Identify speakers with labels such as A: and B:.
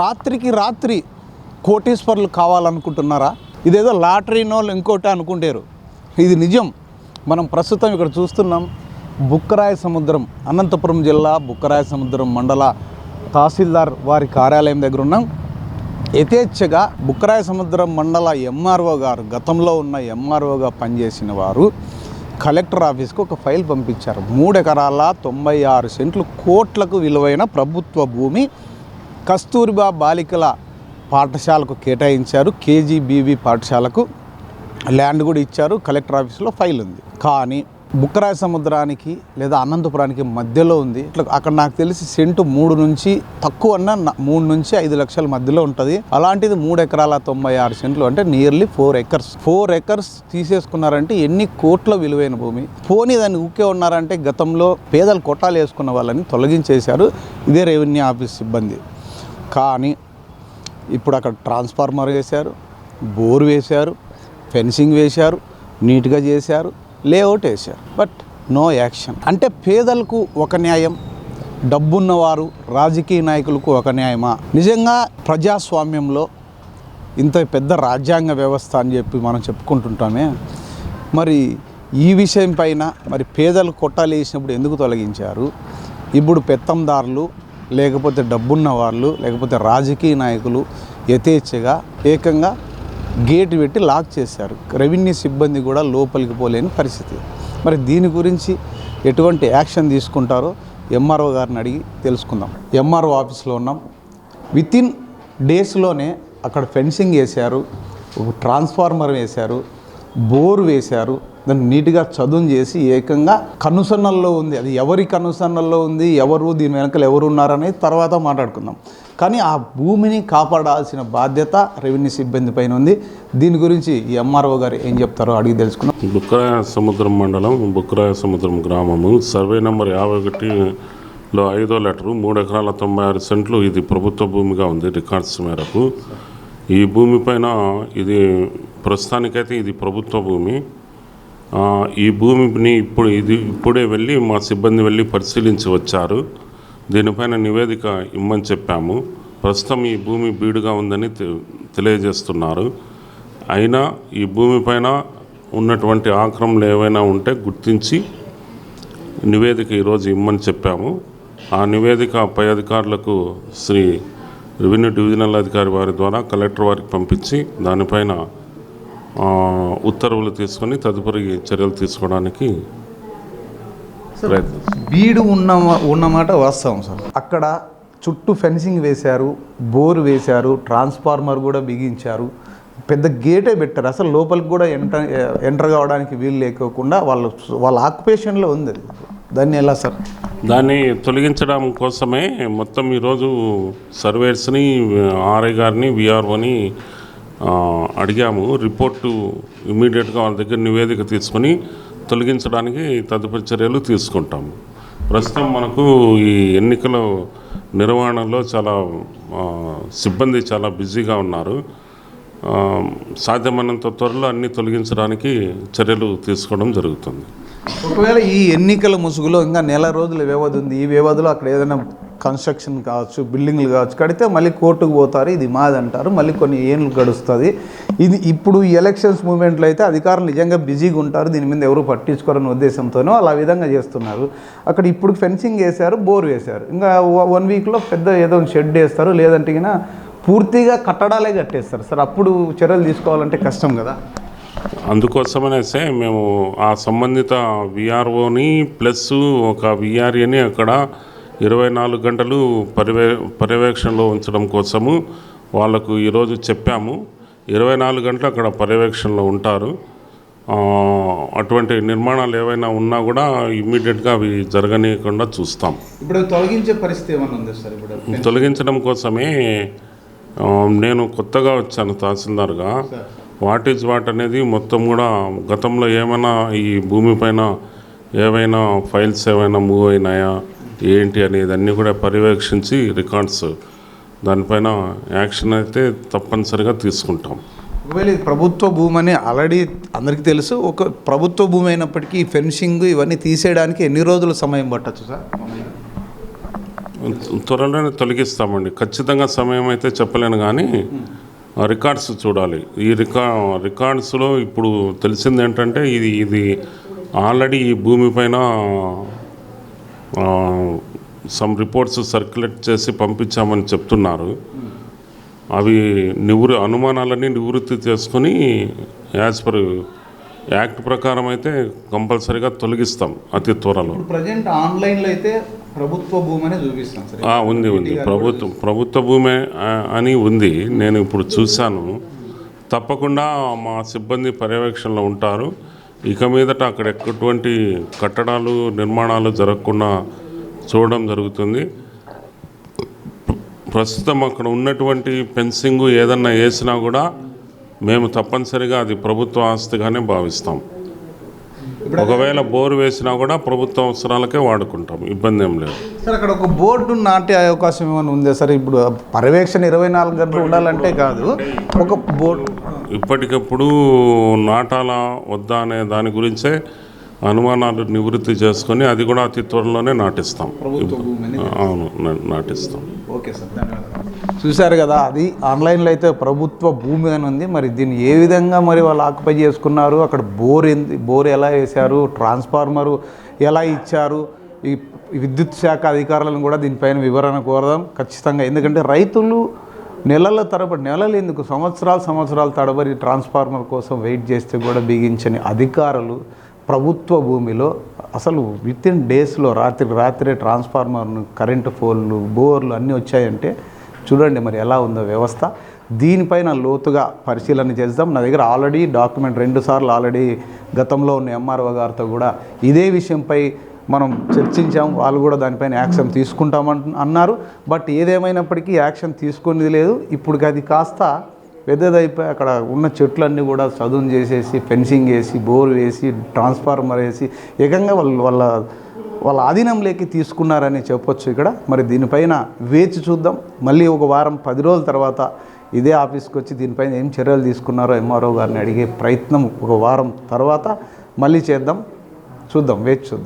A: రాత్రికి రాత్రి కోటీశ్వర్లు కావాలనుకుంటున్నారా? ఇదేదో లాటరీనో ఇంకోటి అనుకుంటారు. ఇది నిజం. మనం ప్రస్తుతం ఇక్కడ చూస్తున్నాం బుక్కరాయ సముద్రం అనంతపురం జిల్లా బుక్కరాయ సముద్రం మండల తహసీల్దార్ వారి కార్యాలయం దగ్గర ఉన్నాం. యథేచ్ఛగా బుక్కరాయ సముద్రం మండల ఎంఆర్ఓ గారు గతంలో ఉన్న ఎంఆర్ఓగా పనిచేసిన వారు కలెక్టర్ ఆఫీస్కి ఒక ఫైల్ పంపించారు. మూడు ఎకరాల తొంభై ఆరు సెంట్లు కోట్లకు విలువైన ప్రభుత్వ భూమి కస్తూరిబా బాలికల పాఠశాలకు కేటాయించారు. కేజీబీవీ పాఠశాలకు ల్యాండ్ కూడా ఇచ్చారు. కలెక్టర్ ఆఫీస్లో ఫైల్ ఉంది. కానీ బుక్కరాయ సముద్రానికి లేదా అనంతపురానికి మధ్యలో ఉంది. ఇట్లా అక్కడ నాకు తెలిసి సెంటు మూడు నుంచి తక్కువ అన్న మూడు నుంచి ఐదు లక్షల మధ్యలో ఉంటుంది. అలాంటిది మూడు ఎకరాల తొంభై ఆరు సెంట్లు అంటే nearly four acres four acres తీసేసుకున్నారంటే ఎన్ని కోట్ల విలువైన భూమి. పోనీ దాన్ని ఊకే ఉన్నారంటే గతంలో పేదలు కొట్టాలు వేసుకున్న వాళ్ళని తొలగించేశారు. ఇదే రెవెన్యూ ఆఫీస్ సిబ్బంది. కానీ ఇప్పుడు అక్కడ ట్రాన్స్ఫార్మర్ వేశారు బోర్ వేశారు ఫెన్సింగ్ వేశారు నీట్గా చేశారు లేఅవుట్ వేశారు. But no action. అంటే పేదలకు ఒక న్యాయం డబ్బున్నవారు రాజకీయ నాయకులకు ఒక న్యాయమా? నిజంగా ప్రజాస్వామ్యంలో ఇంత పెద్ద రాజ్యాంగ వ్యవస్థ అని చెప్పి మనం చెప్పుకుంటుంటామే. మరి ఈ విషయం పైన మరి పేదలు కొట్టాలేసినప్పుడు ఎందుకు తొలగించారు? ఇప్పుడు పెత్తందారులు లేకపోతే డబ్బున్న వాళ్ళు లేకపోతే రాజకీయ నాయకులు యథేచ్ఛగా ఏకంగా గేట్ పెట్టి లాక్ చేశారు. రెవెన్యూ సిబ్బంది కూడా లోపలికి పోలేని పరిస్థితి. మరి దీని గురించి ఎటువంటి యాక్షన్ తీసుకుంటారో ఎంఆర్ఓ గారిని అడిగి తెలుసుకుందాం. ఎంఆర్ఓ ఆఫీస్లో ఉన్నాం. వితిన్ డేస్లోనే అక్కడ ఫెన్సింగ్ వేశారు ట్రాన్స్ఫార్మర్ వేశారు. బోర్ వేశారు. దాన్ని నీట్గా చదువు చేసి ఏకంగా కనుసన్నల్లో ఉంది. అది ఎవరి కనుసన్నల్లో ఉంది? ఎవరు దీని వెనకాల ఎవరు ఉన్నారనేది తర్వాత మాట్లాడుకుందాం. కానీ ఆ భూమిని కాపాడాల్సిన బాధ్యత రెవెన్యూ సిబ్బంది పైన ఉంది. దీని గురించి ఈ ఎంఆర్ఓ గారు ఏం చెప్తారో అడిగి తెలుసుకుందాం.
B: బుక్రాయ సముద్రం మండలం బుక్రాయ సముద్రం గ్రామము. సర్వే నెంబర్ యాభై ఒకటిలో ఐదో లెటరు మూడు ఎకరాల తొంభై ఆరు సెంట్లు ఇది ప్రభుత్వ భూమిగా ఉంది రికార్డ్స్ మేరకు. ఈ భూమి పైన ఇది ప్రస్తుతానికైతే ఇది ప్రభుత్వ భూమి. ఈ భూమిని ఇప్పుడు ఇది ఇప్పుడే వెళ్ళి మా సిబ్బంది వెళ్ళి పరిశీలించి వచ్చారు. దీనిపైన నివేదిక ఇమ్మని చెప్పాము. ప్రస్తుతం ఈ భూమి బీడుగా ఉందని తెలియజేస్తున్నారు. అయినా ఈ భూమిపైన ఉన్నటువంటి ఆక్రమణలు ఏవైనా ఉంటే గుర్తించి నివేదిక ఈరోజు ఇమ్మని చెప్పాము. ఆ నివేదిక పై అధికారులకు శ్రీ రెవెన్యూ డివిజనల్ అధికారి వారి ద్వారా కలెక్టర్ వారికి పంపించి దానిపైన ఉత్తర్వులు తీసుకొని తదుపరి చర్యలు తీసుకోవడానికి
A: బీడు ఉన్న ఉన్నమాట వాస్తవం సార్. అక్కడ చుట్టూ ఫెన్సింగ్ వేశారు బోర్ వేశారు ట్రాన్స్ఫార్మర్ కూడా బిగించారు. పెద్ద గేటే పెట్టారు. అసలు లోపలికి కూడా ఎంటర్ ఎంటర్ కావడానికి వీలు లేకోకుండా వాళ్ళ వాళ్ళ ఆక్యుపేషన్లో ఉంది అది. దాన్ని ఎలా సార్?
B: దాన్ని తొలగించడం కోసమే మొత్తం ఈరోజు సర్వేర్స్ని ఆర్ఐ గారిని విఆర్ఓని అడిగాము. రిపోర్టు ఇమీడియట్గా వాళ్ళ దగ్గర నివేదిక తీసుకొని తొలగించడానికి తదుపరి చర్యలు తీసుకుంటాము. ప్రస్తుతం మనకు ఈ ఎన్నికల నిర్వహణలో చాలా సిబ్బంది చాలా బిజీగా ఉన్నారు. సాధ్యమైనంత త్వరలో అన్ని తొలగించడానికి చర్యలు తీసుకోవడం జరుగుతుంది.
A: ఒకవేళ ఈ ఎన్నికల ముసుగులో ఇంకా నెల రోజుల వ్యవధి ఉంది. ఈ వ్యవధిలో అక్కడ ఏదైనా కన్స్ట్రక్షన్ కావచ్చు బిల్డింగ్లు కావచ్చు కడితే మళ్ళీ కోర్టుకు పోతారు. ఇది మాది అంటారు. మళ్ళీ కొన్ని ఏళ్ళు గడుస్తుంది. ఇది ఇప్పుడు ఈ ఎలక్షన్స్ మూమెంట్లో అయితే అధికారులు నిజంగా బిజీగా ఉంటారు. దీని మీద ఎవరు పట్టించుకోరని ఉద్దేశంతోనో అలా విధంగా చేస్తున్నారు. అక్కడ ఇప్పుడు ఫెన్సింగ్ వేశారు బోర్ వేశారు. ఇంకా వన్ వీక్లో పెద్ద ఏదో షెడ్ వేస్తారు. లేదంటే పూర్తిగా కట్టడాలే కట్టేస్తారు. సార్ అప్పుడు చర్యలు తీసుకోవాలంటే కష్టం కదా.
B: అందుకోసమనేసే మేము ఆ సంబంధిత విఆర్ఓని ప్లస్ ఒక విఆర్ఏని అక్కడ ఇరవై నాలుగు గంటలు పర్యవే పర్యవేక్షణలో ఉంచడం కోసము వాళ్ళకు ఈరోజు చెప్పాము. ఇరవై నాలుగు గంటలు అక్కడ పర్యవేక్షణలో ఉంటారు. అటువంటి నిర్మాణాలు ఏవైనా ఉన్నా కూడా ఇమ్మీడియట్గా అవి జరగనీయకుండా చూస్తాం.
A: ఇప్పుడు తొలగించే పరిస్థితి ఏమైనా ఉంది సార్ ఇప్పుడు?
B: తొలగించడం కోసమే నేను కొత్తగా వచ్చాను తహసీల్దార్గా. వాట్ ఈజ్ వాట్ అనేది మొత్తం కూడా గతంలో ఏమైనా ఈ భూమిపైన ఏవైనా ఫైల్స్ ఏమైనా మూవ్ అయినాయా? ఏంటి అనేది అన్నీ కూడా పర్యవేక్షించి రికార్డ్స్ దానిపైన యాక్షన్ అయితే తప్పనిసరిగా తీసుకుంటాం.
A: ఒకవేళ ఇది ప్రభుత్వ భూమి అని ఆల్రెడీ అందరికీ తెలుసు ఒక ప్రభుత్వ భూమి అయినప్పటికీ ఫెన్సింగ్ ఇవన్నీ తీసేయడానికి ఎన్ని రోజులు సమయం పట్టచ్చు సార్?
B: త్వరలోనే తొలగిస్తామండి. ఖచ్చితంగా సమయం అయితే చెప్పలేను కానీ రికార్డ్స్ చూడాలి. ఈ రికా రికార్డ్స్లో ఇప్పుడు తెలిసింది ఏంటంటే ఇది ఇది ఆల్రెడీ ఈ భూమిపైన సమ్ రిపోర్ట్స్ సర్క్యులేట్ చేసి పంపించామని చెప్తున్నారు. అవి నివృ అనుమానాలన్నీ నివృత్తి చేసుకొని యాజ్ పర్ యాక్ట్ ప్రకారం అయితే కంపల్సరీగా తొలగిస్తాం అతి త్వరలో.
A: ప్రజెంట్ ఆన్లైన్లో అయితే ప్రభుత్వ భూమి అనే చూపిస్తాం
B: ఉంది ఉంది. ప్రభుత్వం ప్రభుత్వ భూమే అని ఉంది. నేను ఇప్పుడు చూశాను. తప్పకుండా మా సిబ్బంది పర్యవేక్షణలో ఉంటారు. ఇక మీదట అక్కడ ఎటువంటి కట్టడాలు నిర్మాణాలు జరగకుండా చూడడం జరుగుతుంది. ప్రస్తుతం అక్కడ ఉన్నటువంటి ఫెన్సింగ్ ఏదన్నా వేసినా కూడా మేము తప్పనిసరిగా అది ప్రభుత్వ ఆస్తిగానే భావిస్తాం. ఒకవేళ బోరు వేసినా కూడా ప్రభుత్వ అవసరాలకే వాడుకుంటాం. ఇబ్బంది ఏం లేదు.
A: సార్ అక్కడ ఒక బోర్డు నాటే అవకాశం ఏమైనా ఉందా సార్? ఇప్పుడు పర్యవేక్షణ ఇరవై నాలుగు గంటలు ఉండాలంటే కాదు ఒక బోర్డు
B: ఇప్పటికప్పుడు నాటాలా వద్దా అనే దాని గురించే అనుమానాలు నివృత్తి చేసుకొని అది కూడా అతి త్వరలోనే నాటిస్తాం. అవును నాటిస్తాం.
A: ఓకే సార్ ధన్యవాదాలు. చూశారు కదా అది ఆన్లైన్లో అయితే ప్రభుత్వ భూమి అని ఉంది. మరి దీన్ని ఏ విధంగా మరి వాళ్ళు ఆక్యుపై చేసుకున్నారు? అక్కడ బోర్ బోర్ ఎలా వేశారు? ట్రాన్స్ఫార్మరు ఎలా ఇచ్చారు? ఈ విద్యుత్ శాఖ అధికారులను కూడా దీనిపైన వివరణ కోరదాం. ఖచ్చితంగా ఎందుకంటే రైతులు నెలల తరబడి నెలలు ఎందుకు? సంవత్సరాలు సంవత్సరాలు తడబడి ట్రాన్స్ఫార్మర్ కోసం వెయిట్ చేస్తే కూడా బిగించని అధికారులు ప్రభుత్వ భూమిలో అసలు విత్ ఇన్ డేస్లో రాత్రి రాత్రే ట్రాన్స్ఫార్మర్ను కరెంటు ఫోన్లు బోర్లు అన్నీ వచ్చాయంటే చూడండి మరి ఎలా ఉందో వ్యవస్థ. దీనిపైన లోతుగా పరిశీలన చేద్దాం. నా దగ్గర ఆల్రెడీ డాక్యుమెంట్ రెండు సార్లు ఆల్రెడీ గతంలో ఉన్న ఎంఆర్ఓ గారితో కూడా ఇదే విషయంపై మనం చర్చించాం వాళ్ళు కూడా దానిపైన యాక్షన్ తీసుకుంటామంట అన్నారు. బట్ ఏదేమైనప్పటికీ యాక్షన్ తీసుకునేది లేదు. ఇప్పుడు అది కాస్త పెద్దదైపోయి అక్కడ ఉన్న చెట్లన్నీ కూడా చదును చేసేసి ఫెన్సింగ్ వేసి బోర్ వేసి ట్రాన్స్ఫార్మర్ వేసి ఏకంగా వాళ్ళు వాళ్ళ వాళ్ళ ఆధీనంలోకి తీసుకున్నారని చెప్పొచ్చు ఇక్కడ. మరి దీనిపైన వేచి చూద్దాం. మళ్ళీ ఒక వారం పది రోజుల తర్వాత ఇదే ఆఫీస్కి వచ్చి దీనిపైన ఏం చర్యలు తీసుకున్నారో ఎంఆర్ఓ గారిని అడిగే ప్రయత్నం ఒక వారం తర్వాత మళ్ళీ చేద్దాం. చూద్దాం వేచి చూద్దాం.